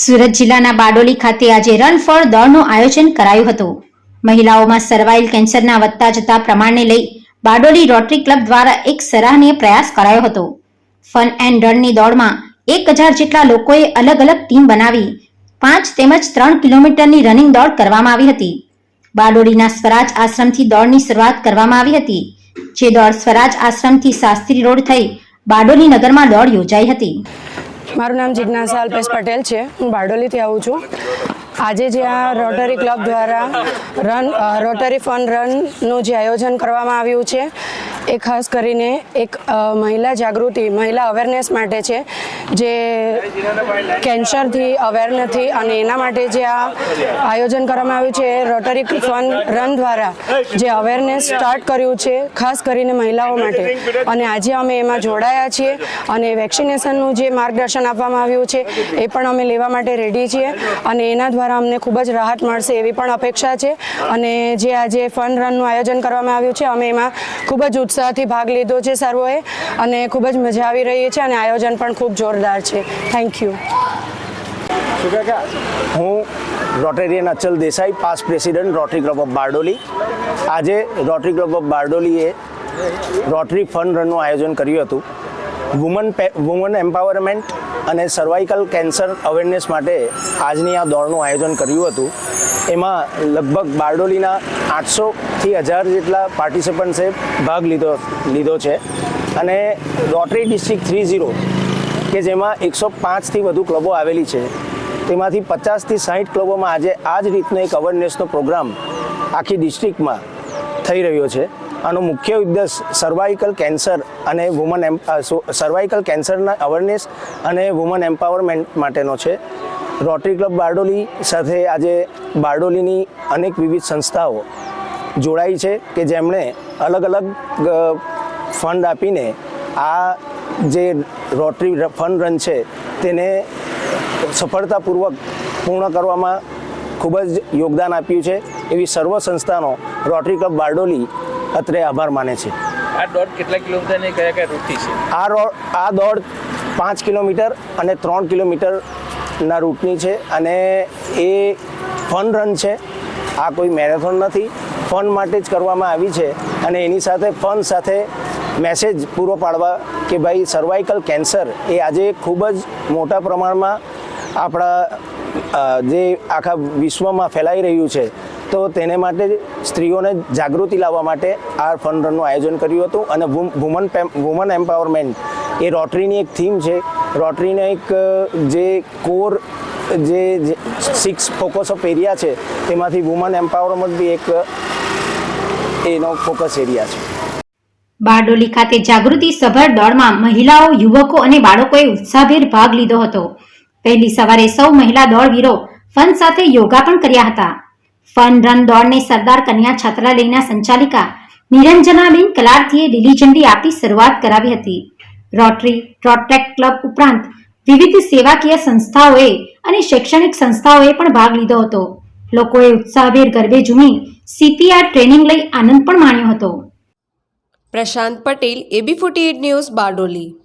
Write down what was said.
સુરત જિલ્લાના બારડોલી ખાતે આજે રન ફોર દોડનું આયોજન કરાયું હતું. મહિલાઓમાં સર્વાઇલ કેન્સરના વધતા જતા પ્રમાણને લઈ બારડોલી રોટરી ક્લબ દ્વારા એક સરાહનીય પ્રયાસ કરાયો હતો. ફન એન્ડ રનની દોડમાં એક હજાર જેટલા લોકોએ અલગ અલગ ટીમ બનાવી પાંચ તેમજ ત્રણ કિલોમીટરની રનિંગ દોડ કરવામાં આવી હતી. બારડોલીના સ્વરાજ આશ્રમથી દોડની શરૂઆત કરવામાં આવી હતી, જે દોડ સ્વરાજ આશ્રમથી શાસ્ત્રી રોડ થઈ બારડોલી નગરમાં દોડ યોજાઈ હતી. મારું નામ જિજ્ઞાસા અલ્પેશ પટેલ છે. હું બારડોલીથી આવું છું. આજે જે આ રોટરી ક્લબ દ્વારા રન રોટરી ફન રનનું જે આયોજન કરવામાં આવ્યું છે એ ખાસ કરીને એક મહિલા જાગૃતિ, મહિલા અવેરનેસ માટે છે, જે કેન્સરથી અવેર નથી અને એના માટે જે આ આયોજન કરવામાં આવ્યું છે રોટરી ફન રન દ્વારા, જે અવેરનેસ સ્ટાર્ટ કર્યું છે, ખાસ કરીને મહિલાઓ માટે. અને આજે અમે એમાં જોડાયા છીએ અને વેક્સિનેશનનું જે માર્ગદર્શન આપવામાં આવ્યું છે, એ પણ અમે લેવા માટે રેડી છીએ. અને એના દ્વારા અમને ખૂબ જ રાહત મળશે એવી પણ અપેક્ષા છે. અને જે આજે ફન રનનું આયોજન કરવામાં આવ્યું છે, અમે એમાં ખૂબ જ ઉત્સાહથી ભાગ લીધો છે સર્વોએ અને ખૂબ જ મજા આવી રહી છે અને આયોજન પણ ખૂબ જોરદાર છે. થેન્ક યુ હું Rotarian Achal Desai past president Rotary club of Bardoli. આજે રોટરી ક્લબ ઓફ બારડોલીએ રોટરી ફંડ રનનું આયોજન કર્યું હતું. વુમન વુમન એમ્પાવરમેન્ટ અને સર્વાઇકલ કેન્સર અવેરનેસ માટે આજની આ દોડનું આયોજન કર્યું હતું. એમાં લગભગ બારડોલીના આઠસોથી હજાર જેટલા પાર્ટિસિપન્ટ્સે ભાગ લીધો લીધો છે. અને રોટરી ડિસ્ટ્રિક્ટ થ્રી ઝીરો કે જેમાં એકસો પાંચથી વધુ ક્લબો આવેલી છે. તેમાંથી પચાસથી સાહીઠ ક્લબોમાં આજે આ જ રીતનો એક અવેરનેસનો પ્રોગ્રામ આખી ડિસ્ટ્રિક્ટમાં થઈ રહ્યો છે. આનો મુખ્ય ઉદ્દેશ સર્વાઇકલ કેન્સર અને વુમન એમ સર્વાઇકલ કેન્સરના અવેરનેસ અને વુમન એમ્પાવરમેન્ટ માટેનો છે. રોટરી ક્લબ બારડોલી સાથે આજે બારડોલીની અનેક વિવિધ સંસ્થાઓ જોડાઈ છે કે જેમણે અલગ અલગ ફંડ આપીને આ જે રોટરી ફંડ રન છે તેને સફળતાપૂર્વક પૂર્ણ કરવામાં ખૂબ જ યોગદાન આપ્યું છે. એવી સર્વ સંસ્થાનો રોટરી ક્લબ બારડોલી અત્રે આભાર માને છે. આ દોડ કેટલા કિલોમીટરની કયા કયા રૂટથી છે? આ રોડ આ દોડ પાંચ કિલોમીટર અને ત્રણ કિલોમીટરના રૂટની છે અને એ ફન રન છે. આ કોઈ મેરેથોન નથી. ફન માટે જ કરવામાં આવી છે અને એની સાથે ફન સાથે મેસેજ પૂરો પાડવા કે ભાઈ સર્વાઇકલ કેન્સર એ આજે ખૂબ જ મોટા પ્રમાણમાં આપણા જે આખા વિશ્વમાં ફેલાઈ રહ્યું છે તો તેને માટે સ્ત્રીઓને જાગૃતિ લાવવા માટે આ ફન રનનું આયોજન કર્યું હતું અને વુમન વુમન એમ્પાવરમેન્ટ એ રોટરીની એક થીમ છે. રોટરીનો એક જે કોર જે સિક્સ ફોકસ ઓફ એરિયા છે, તેમાંથી વુમન એમ્પાવરમેન્ટ બી એક એનો ફોકસ એરિયા છે. બારડોલી ખાતે જાગૃતિ સભર દોડમાં મહિલાઓ, યુવકો અને બાળકોએ ઉત્સાહભેર ભાગ લીધો હતો. પહેલી સવારે સૌ મહિલા દોડવીરો ફન સાથે યોગા પણ કર્યા હતા. ફન રન દોડને સરદાર કન્યા છાત્રાલયના સંચાલિકા નિરંજનાબેન કલારથીએ લીલી ઝંડી આપી શરૂઆત કરાવી હતી. રોટરી રોટેક ક્લબ ઉપરાંત વિવિધ સેવાકીય સંસ્થાઓએ અને શૈક્ષણિક સંસ્થાઓએ પણ ભાગ લીધો હતો. લોકોએ ઉત્સાહભેર ગરબે ઝૂમી સીપીઆર ટ્રેનિંગ લઈ આનંદ પણ માણ્યો હતો. Prashant Patel, AB forty news Bardoli.